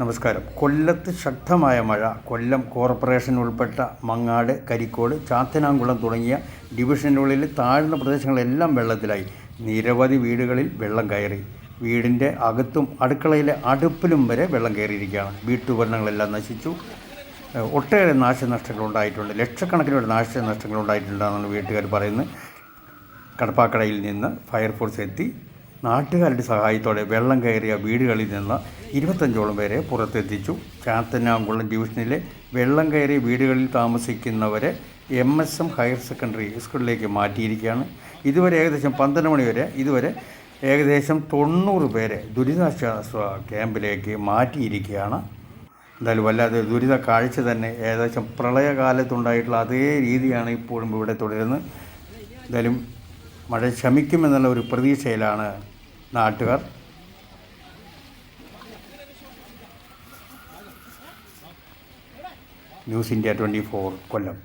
നമസ്കാരം. കൊല്ലത്ത് ശക്തമായ മഴ കൊല്ലം കോർപ്പറേഷൻ ഉൾപ്പെട്ട മങ്ങാട് കരിക്കോട് ചാത്തനാംകുളം തുടങ്ങിയ ഡിവിഷനുകളിൽ താഴ്ന്ന പ്രദേശങ്ങളെല്ലാം വെള്ളത്തിലായി. നിരവധി വീടുകളിൽ വെള്ളം കയറി. വീടിന്റെ അകത്തും അടുക്കളയിലെ അടുപ്പിലും വരെ വെള്ളം കയറിയിരിക്കുകയാണ്. വീട്ടുപകരണങ്ങളെല്ലാം നശിച്ചു. ഒട്ടേറെ നാശനഷ്ടങ്ങൾ ഉണ്ടായിട്ടുണ്ട്. ലക്ഷക്കണക്കിന് നാശനഷ്ടങ്ങൾ ഉണ്ടായിട്ടുണ്ടെന്നാണ് വീട്ടുകാർ പറയുന്നത്. കടപ്പാക്കടയിൽ നിന്ന് ഫയർഫോഴ്സ് എത്തി. നാട്ടുകാരുടെ സഹായത്തോടെ വെള്ളം കയറിയ വീടുകളിൽ നിന്ന് ഇരുപത്തഞ്ചോളം പേരെ പുറത്തെത്തിച്ചു. ചാത്തനാകുളം ഡിവിഷനിലെ വെള്ളം കയറിയ വീടുകളിൽ താമസിക്കുന്നവരെ M S M higher secondary സ്കൂളിലേക്ക് മാറ്റിയിരിക്കുകയാണ്. ഇതുവരെ ഏകദേശം പന്ത്രണ്ട് മണി വരെ ഇതുവരെ ഏകദേശം തൊണ്ണൂറ് പേരെ ദുരിതാശ്വാസ ക്യാമ്പിലേക്ക് മാറ്റിയിരിക്കുകയാണ്. എന്തായാലും വല്ലാതെ ദുരിത കാഴ്ച തന്നെ ഏകദേശം പ്രളയകാലത്തുണ്ടായിട്ടുള്ള അതേ രീതിയാണ് ഇപ്പോഴും ഇവിടെ തുടരുന്നത്. എന്തായാലും മഴ ശമിക്കുമെന്നുള്ള ഒരു പ്രതീക്ഷയിലാണ് നാട്ടുകാർ. News India twenty four Kollam.